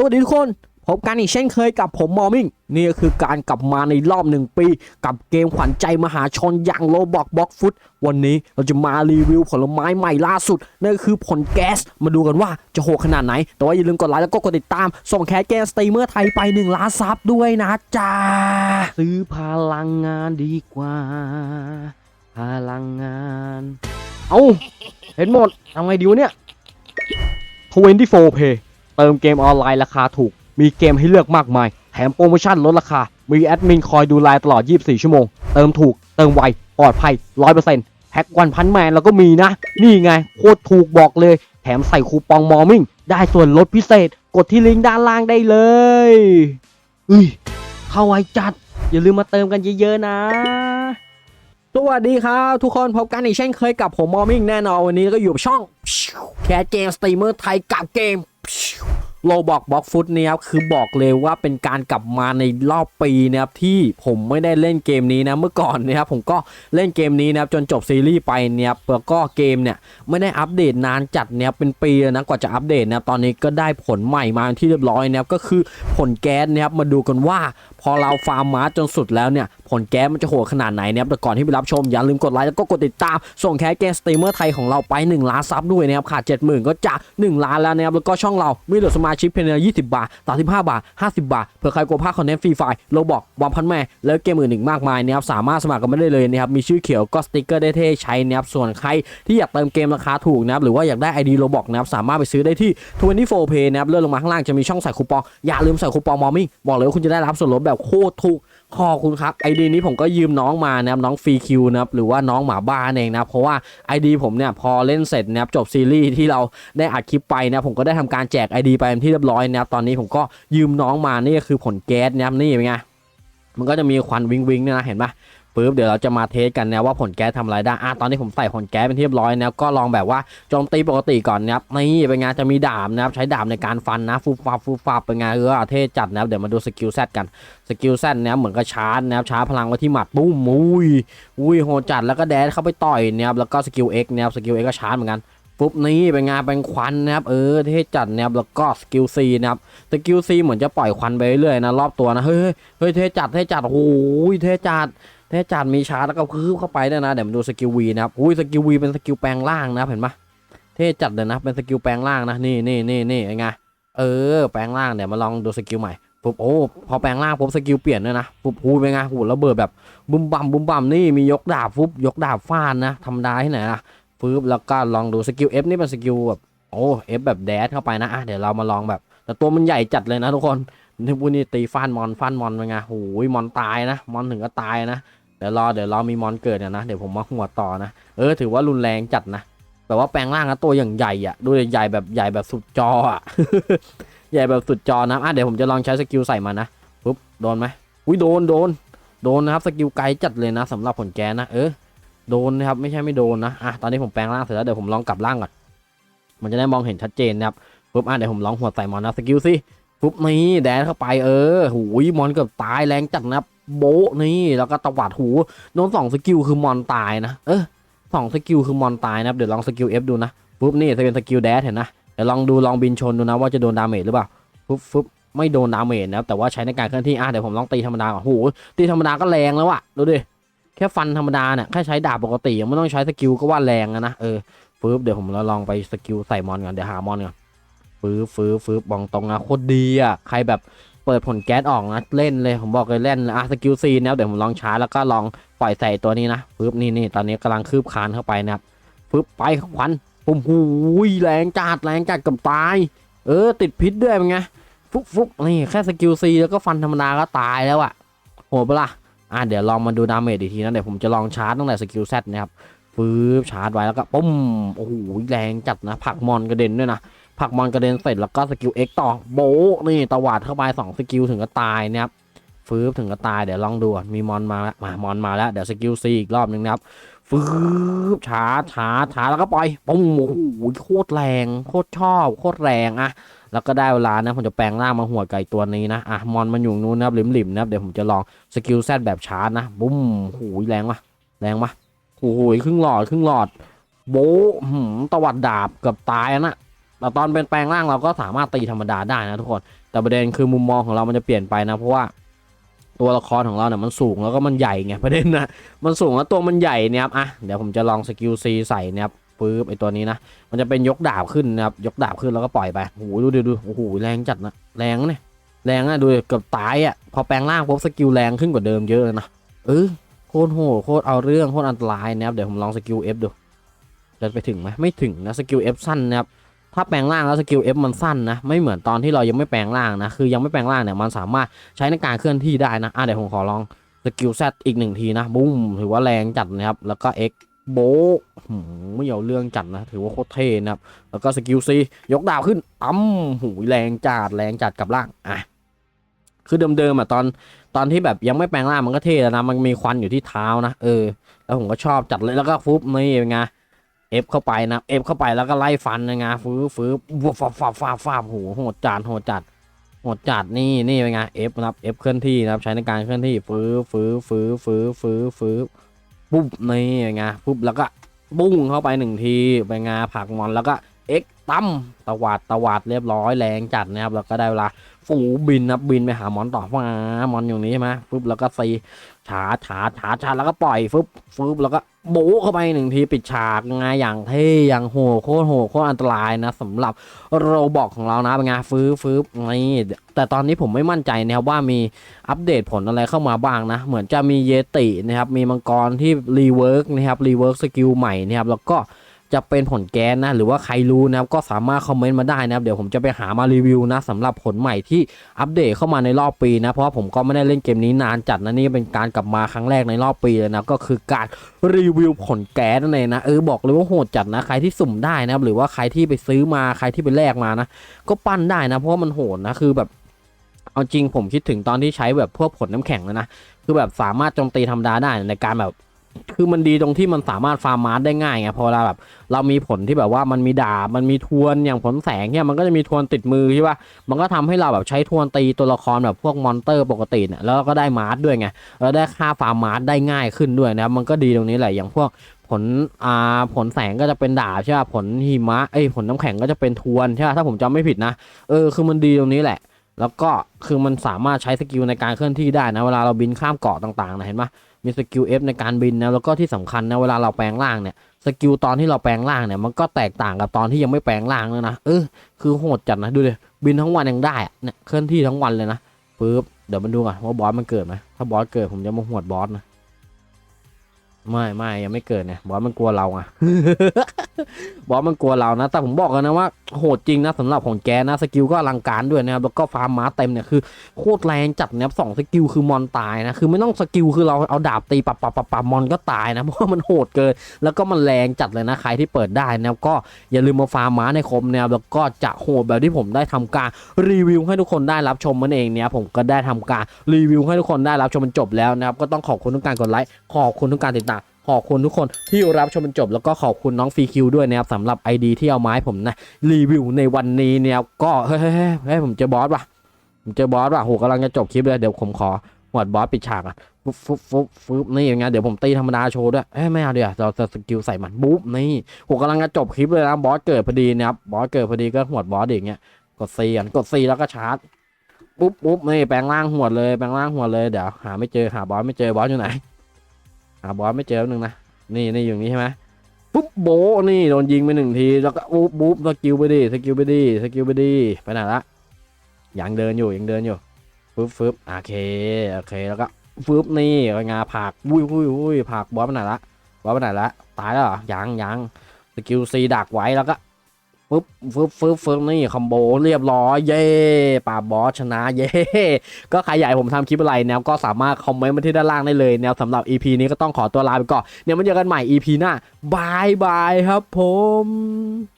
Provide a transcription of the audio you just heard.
สวัสดีทุกคนพบกันอีกเช่นเคยกับผมมอมิงนี่ก็คือการกลับมาในรอบหนึ่งปี กับเกมขวัญใจมหาชนอย่างโลบอกบ็อกฟุตวันนี้เราจะมารีวิวผลไม้ใหม่ล่าสุด นั่นก็คือผลแก๊ส มาดูกันว่าจะโหดขนาดไหน แต่ว่าอย่าลืมกดไลค์แล้วก็กดติดตาม ส่งแคสแกนสตีเมอร์ไทยไป 1 ล้านซับด้วยนะจ๊ะซื้อพลังงานดีกว่า พลังงาน เอาเห็นหมดทำไงดีวะเนี่ย24 Pay เติมเกมออนไลน์ราคาถูก มีเกมให้เลือกมากมาย แถมโปรโมชั่นลดราคา มีแอดมินคอยดูแลตลอด 24 ชั่วโมง เติมถูก เติมไว ปลอดภัย 100%แพ็กวันพันแมนเราก็มีนะ นี่ไง โคตรถูกบอกเลย แถมใส่คูปองมอร์มิ่ง ได้ส่วนลดพิเศษ กดที่ลิงก์ด้านล่างได้เลยอุ้ยเข้าไวจัด อย่าลืมมาเติมกันเยอะๆนะสวัสดีครับทุกคนพบกันอีกเช่นเคยกับผมมอร์มิ่งแน่นอนวันนี้ก็อยู่กับช่องแคสเกมสตรีมเมอร์ไทยกับเกม โลบอกบ็อกฟุตเนี่ยครับคือบอกเลยว่าเป็นการกลับมาในรอบปีนะครับที่ผมไม่ได้เล่นเกมนี้นะเมื่อก่อนนะครับผมก็เล่นเกมนี้นะครับจนจบซีรีส์ไปเนี่ยครับแล้วก็เกมเนี่ยไม่ได้อัปเดตนานจัดเนี่ยเป็นปีแล้วนะกว่าจะอัปเดตนะตอนนี้ก็ได้ผลใหม่มาที่เรียบร้อยนะครับก็คือผลแก๊สนะครับมาดูกันว่าพอเราฟาร์มมาจนสุดแล้วเนี่ย ผลแก๊สมันจะโหดขนาดไหนเนะครับแต่ก่อนที่ไปรับชม อย่าลืมกดไลค์แล้วก็กดติดตาม ส่งแคสเกมสตรีมเมอร์ไทยของเราไป 1 ล้านซับด้วยนะครับขาด70,000 ก็จะ 1 ล้านแล้วนะครับแล้วก็ช่องเรามีเหลือสมาชิกเพียงเดือน20 บาท35บาท 50 บาทเผื่อใครกลัวพลาดคอนเทนต์ฟรีไฟล์เราบอกวางพันแม่แล้วเกมอื่นอีกมากมายนะครับสามารถสมัครกันไม่ได้เลยนะครับมีชื่อเขียวก็สติกเกอร์ได้เท่ใช้นะครับส่วนใครที่อยากเติมเกมราคาถูกนะครับหรือว่าอยากได้ ID โลบอกนะครับสามารถไปซื้อได้ที่ 24 Pay นะครับเลื่อนลงมาข้างล่างจะมีช่องใส่คูปองอย่าลืมใส่คูปองมอมิ่งบอกเลยว่าคุณจะได้รับส่วนลดแบบโคตรถูกขอบคุณครับไอดีนี้ผมก็ยืมน้องมานะครับน้องฟรีคิวนะครับหรือว่าน้องหมาบ้านเองนะเพราะว่าไอดีผมเนี่ยพอเล่นเสร็จนะครับจบซีรีส์ที่เราได้อัดคลิปไปนะผมก็ได้ทำการแจกไอดีไปเป็นที่เรียบร้อยนะครับตอนนี้ผมก็ยืมน้องมานี่ก็คือผลแก๊สนะครับนี่เป็นไงมันก็จะมีควันวิงวิงเนี่ยนะเห็นปะ ปึ๊บเดี๋ยวเราจะมาเทสกันนะว่าผลแก๊สทำอะไรได้อะตอนนี้ผมใส่ผลแก๊สเป็นที่เรียบร้อยนะก็ลองแบบว่าโจมตีปกติก่อนนะครับนี่เป็นไงจะมีดาบนะครับใช้ดาบในการฟันนะฟูฟับฟูฟับเป็นไงเออเท่จัดนะครับเดี๋ยวมาดูสกิลแซดกันสกิลแซดเนี่ยเหมือนกับชาร์จนะครับชาร์จพลังไว้ที่หมัดปุ้มอุ้ยอุ้ยโหจัดแล้วก็แดดเข้าไปต่อยนี่ยครับแล้วก็สกิล X เนี่ยครับสกิล X ก็ชาร์จเหมือนกันปุ๊บนี่เป็นงานเป็นควันนะครับเออเท่จัดนะครับแล้วก็สกิล C นะครับสกิล C เหมือนจะปล่อยควันไปเรื่อยนะรอบตัวนะเฮ้ยเฮ้ยเท่จัดเท่จัดโอ้ยเท่จัด เท่จัดมีชาร์จแล้วก็คืบเข้าไปด้วยนะเดี๋ยวมาดูสกิล V นะครับอุ้ยสกิล V เป็นสกิลแปลงร่างนะเห็นปะเท่จัดเลยนะเป็นสกิลแปลงร่างนะนี่นี่นี่นี่ไงเออแปลงร่างเดี๋ยวมาลองดูสกิลใหม่ปุ๊บโอ้พอแปลงร่างปุ๊บสกิลเปลี่ยนด้วยนะปุ๊บหูเป็นไงหูระเบิดแบบบุ้มบั่มบุ้มบั่มนี่มียกดาบปุ๊บยกดาบฟาดนะธรรมดาที่ไหนล่ะปุ๊บแล้วก็ลองดูสกิล F นี่เป็นสกิลแบบโอ้ F แบบแดดเข้าไปนะอะเดี๋ยวเรามาลองแบบ แต่ตัวมันใหญ่จัดเลยนะทุกคนที่พูดนี่ตีฟานมอนฟานมอนเป็นไงโอ้ยมอนตายนะมอนถึงก็ตายนะ เดี๋ยวรอเดี๋ยวรอมีมอนเกิดเนี่ยนะเดี๋ยวผมมาหัวต่อนะเออถือว่ารุนแรงจัดนะแบบว่าแปลงร่างนะตัวอย่างใหญ่อะดูใหญ่แบบใหญ่แบบสุดจออะใหญ่แบบสุดจอนะอะเดี๋ยวผมจะลองใช้สกิลใส่มันนะปุ๊บโดนไหมอุ้ยโดนโดนโดนนะครับสกิลไกลจัดเลยนะสำหรับผลแกนนะเออโดนนะครับไม่ใช่ไม่โดนนะอะตอนนี้ผมแปลงร่างเสร็จแล้วเดี๋ยวผมลองกลับร่างก่อนมันจะได้มองเห็นชัดเจนนะครับปุ๊บอะเดี๋ยวผมลองหัวใส่มอนนะสกิลสิปุ๊บนี่แดนเข้าไปเออหูยมอนเกือบตายแรงจัดนะครับ โบะนี่แล้วก็ตวัดหูโดนสองสกิลคือมอนตายนะเออสองสกิลคือมอนตายนะเดี๋ยวลองสกิลเอฟดูนะปุ๊บนี่จะเป็นสกิลแดนเห็นนะเดี๋ยวลองดูลองบินชนดูนะว่าจะโดนดาเมจหรือเปล่าฟึบฟึบไม่โดนดาเมจนะแต่ว่าใช้ในการเคลื่อนที่อะเดี๋ยวผมลองตีธรรมดาก่อนโหตีธรรมดาก็แรงแล้วอะดูดิแค่ฟันธรรมดาเนี่ยแค่ใช้ดาบปกติยังไม่ต้องใช้สกิลก็ว่าแรงนะเออฟึบเดี๋ยวผมลองไปสกิลใส่มอนก่อนเดี๋ยวหามอนก่อนฟึบฟึบฟึบบองตรงนะโคตรดีอะใครแบบ เปิดผลแก๊สออกนะเล่นเลยผมบอกเลยเล่นอะสกิลซีนะเดี๋ยวผมลองช้าแล้วก็ลองปล่อยใส่ตัวนี้นะฟึบนี่นี่ตอนนี้กำลังคืบคานเข้าไปนะครับฟึบไปควันปุ่มหูยแรงจัดแรงจัดกับตาย เออ ติดพิษด้วยเป็นไงฟุกฟุกนี่แค่สกิลซีแล้วก็ฟันธรรมดาก็ตายแล้วอะโหดปะล่ะอะเดี๋ยวลองมาดูดาเมจอีกทีนะเดี๋ยวผมจะลองชาร์จตั้งแต่สกิลแซนะครับฟื้บชาร์จไว้แล้วก็ปุ้มโอ้โหแรงจัดนะผักมอนกระเด็นด้วยนะ ผักมอนกระเด็นเสร็จแล้วก็สกิลเอ็กต่อโบนี่ตวาดเข้าไปสองสกิลถึงก็ตายนะครับฟื้บถึงก็ตายเดี๋ยวลองดูมีมอนมาแล้วมามอนมาแล้วเดี๋ยวสกิลซีอีกรอบหนึ่งนะครับฟืบช้าช้าช้าแล้วก็ปล่อยปุ้งโอ้โหโคตรแรงโคตรชอบโคตรแรงอะแล้วก็ได้เวลานะผมจะแปลงร่างมาหัวไก่ตัวนี้นะอะมอนมันอยู่นู้นนะครับหลิมๆนะครับเดี๋ยวผมจะลองสกิลแซดแบบชาร์จนะบุ้มโอ้โหแรงวะแรงวะโอ้โหครึ่งหลอดครึ่งหลอดโบะหืมตวัดดาบเกือบตายอะนะ แต่ตอนเป็นแปลงร่างเราก็สามารถตีธรรมดาได้นะทุกคน แต่ประเด็นคือมุมมองของเรามันจะเปลี่ยนไปนะ เพราะว่าตัวละครของเราเนี่ยมันสูงแล้วก็มันใหญ่ไงประเด็นนะมันสูงแล้วตัวมันใหญ่เนี่ยครับอะเดี๋ยวผมจะลองสกิลซีใส่เนี่ยครับปึ๊บไอตัวนี้นะมันจะเป็นยกดาบขึ้นนะครับยกดาบขึ้นแล้วก็ปล่อยไปโอ้โหดูดิดูโอ้โหแรงจัดนะแรงเนี่ยแรงนะดูเกือบตายอะพอแปลงร่างปุ๊บสกิลแรงขึ้นกว่าเดิมเยอะเลยนะเออโคตรโหดโคตรเอาเรื่องโคตรอันตรายนะครับเดี๋ยวผมลองสกิล F ดูจะไปถึงไหมไม่ถึงนะสกิล F สั้นนะครับ ถ้าแปลงร่างแล้วสกิล F มันสั้นนะ ไม่เหมือนตอนที่เรายังไม่แปลงร่างนะ คือยังไม่แปลงร่างเนี่ยมันสามารถใช้ในการเคลื่อนที่ได้นะอะเดี๋ยวผมขอลองสกิล Z อีกหนึ่งทีนะบุ้มถือว่าแรงจัดนะครับแล้วก็ X โบหืไม่เอาเรื่องจัดนะ ถือว่าโคตรเท่นะครับ แล้วก็สกิล C ยกดาบขึ้นอ้ำหูแรงจัดแรงจัดกับร่างอะคือเดิมๆอะตอนตอนที่แบบยังไม่แปลงร่างมันก็เท่แล้วนะ มันมีควันอยู่ที่เท้านะ เออ แล้วผมก็ชอบจัดเลยแล้วก็ฟุบนี่เป็นไง เอฟเข้าไปนะเอฟเข้าไปแล้วก็ไล่ฟันนะไงฟื้อฟื้อวัวฟาฟาฟาฟาโหโหดจัดโหดจัดโหดจัดนี่นี่เป็นไงเอฟนะครับเอฟเคลื่อนที่นะครับใช้ในการเคลื่อนที่ฟื้อฟื้อฟื้อฟื้อฟื้อฟื้อปุ๊บนี่เป็นไงปุ๊บแล้วก็บุ้งเข้าไปหนึ่งทีเป็นไงผักมอนแล้วก็ เอ็กตั้มตวาดตวาดเรียบร้อยแรงจัดนะครับแล้วก็ได้เวลาฝูบินนะบินไปหามอนต่อมามอนอยู่นี้ใช่ไหมปุ๊บแล้วก็ซีฉาฉาฉาฉาแล้วก็ปล่อยฟึบฟึบแล้วก็โบะเข้าไปหนึ่งทีปิดฉากไงอย่างเท่อย่างโหโคตรโหโคตรอันตรายนะสำหรับโรบอกของเรานะเป็นไงฟื้ฟื้นี่แต่ตอนนี้ผมไม่มั่นใจนะครับว่ามีอัปเดตผลอะไรเข้ามาบ้างนะ เหมือนจะมีเยตินะครับมีมังกรที่รีเวิร์กนะครับรีเวิร์กสกิลใหม่นะครับแล้วก็ จะเป็นผลแกนนะหรือว่าใครรู้นะครับก็สามารถคอมเมนต์มาได้นะครับเดี๋ยวผมจะไปหามารีวิวนะสำหรับผลใหม่ที่อัปเดตเข้ามาในรอบปีนะเพราะผมก็ไม่ได้เล่นเกมนี้นานจัดนะนี่เป็นการกลับมาครั้งแรกในรอบปีเลยนะก็คือการรีวิวผลแก๊สนั่นเองนะเออบอกเลยว่าโหดจัดนะใครที่สุ่มได้นะครับหรือว่าใครที่ไปซื้อมาใครที่ไปแลกมานะก็ปั้นได้นะเพราะมันโหดนะคือแบบเอาจริงผมคิดถึงตอนที่ใช้แบบพวกผลน้ำแข็งเลยนะคือแบบสามารถโจมตีธรรมดาได้ในการแบบ คือมันดีตรงที่มันสามารถฟาร์มมาร์ได้ง่ายไงพอเราแบบ เรามีผลที่แบบว่ามันมีดาบมันมีทวนอย่างผลแสงเนี่ยมันก็จะมีทวนติดมือใช่ปะมันก็ทำให้เราแบบใช้ทวนตีตัวละครแบบพวกมอนเตอร์ปกติเนี่ยแล้วก็ได้มาร์ด้วยไงแล้วได้ค่าฟาร์มมาร์ได้ง่ายขึ้นด้วยนะมันก็ดีตรงนี้แหละอย่างพวกผลอ่าผลแสงก็จะเป็นดาบใช่ป่ะผลหิมะเอ้ยผลน้ำแข็งก็จะเป็นทวนใช่ป่ะถ้าผมจำไม่ผิดนะเออคือมันดีตรงนี้แหละ แล้วก็คือมันสามารถใช้สกิลในการเคลื่อนที่ได้นะเวลาเราบินข้ามเกาะต่างๆนะเห็นปะมีสกิล F ในการบินนะแล้วก็ที่สำคัญนะเวลาเราแปลงร่างเนี่ยสกิลตอนที่เราแปลงร่างเนี่ยมันก็แตกต่างกับตอนที่ยังไม่แปลงร่างเลยนะเออคือโหดจัดนะดูดิบินทั้งวันยังได้อะเนี่ยเคลื่อนที่ทั้งวันเลยนะปึ๊บเดี๋ยวมันดูก่อนว่าบอสมันเกิดไหมถ้าบอสเกิดผมจะมาหวดบอสนะไม่ไม่ยังไม่เกิดเนี่ยบอสมันกลัวเราอะ บอสมันกลัวเรานะ แต่ผมบอกกันนะว่าโหดจริงนะสำหรับของแกนะสกิลก็อลังการด้วยนะครับแล้วก็ฟาร์มม้าเต็มเนี่ยคือโคตรแรงจัดนะครับสองสกิลคือมอนตายนะคือไม่ต้องสกิลคือเราเอาดาบตีปับปับปับปับมอนก็ตายนะเพราะว่ามันโหดเกิน แล้วก็มันแรงจัดเลยนะใครที่เปิดได้นะก็อย่าลืมมาฟาร์มม้าในคมนะครับแล้วก็จะโหดแบบที่ผมได้ทำการรีวิวให้ทุกคนได้รับชมมันเองเนี่ยผมก็ได้ทำการรีวิวให้ทุกคนได้รับชมมันจบแล้วนะครับก็ต้องขอบคุณทุกการกดไลค์ขอบคุณทุกการติดตาม ขอบคุณทุกคนที่รับชมจนจบ แล้วก็ขอบคุณน้องฟรีคิวด้วยนะครับสำหรับ ID ที่เอามาให้ผมนะรีวิวในวันนี้เนี่ยก็เฮ้ยเฮ้ยเฮ้ยเฮ้ยผมเจอบอสว่ะผมเจอบอสว่ะโหกำลังจะจบคลิปเลยเดี๋ยวผมขอหวดบอสปิดฉากอะฟุ๊บฟุ๊บฟุ๊บฟุบนี่อย่างเงี้ยเดี๋ยวผมตีธรรมดาโชว์ด้วยเอ้ยไม่เอาเดี๋ยวเราจะสกิลใส่มันบุ๊บนี่โหกำลังจะจบคลิปเลยนะบอสเกิดพอดีนะครับบอสเกิดพอดีก็หวดบอสอย่างเงี้ยกดซีกันกดซีแล้วก็ชาร์จปุ๊บปุ๊บนี่แปลงร่างหวดเลยแปลงร่างหวดเลยเดี๋ยวหาไม่เจอหาบอสไม่เจอบอสอยู่ไหน หาบอสไม่เจอแป๊บนึงนะ นี่นี่อยู่นี้ใช่ไหมปุ๊บโบนี่โดนยิงไปหนึ่งที แล้วก็ปุ๊บปุ๊บสกิลไปดิสกิลไปดิสกิลไปดิไปไหนละยังเดินอยู่ยังเดินอยู่ฟึบฟึบโอเคโอเคแล้วก็ฟึบนี่งาผักวุ้ยวุ้ยวุ้ยผักบอสไปไหนละบอสไปไหนละตายแล้วเหรอยังยังสกิลซีดักไว้แล้วก็ ฟึบฟึบฟึบฟึบนี่คอมโบเรียบร้อยเย่ป่าบอสชนะเย่ก็ใครอยากให้ผมทำคลิปอะไรแนวก็สามารถคอมเมนต์มาที่ด้านล่างได้เลยแนวสำหรับ EP นี้ก็ต้องขอตัวลาไปก่อนเนี่ยวมาเจอกันใหม่ EP หน้าบายบายครับผม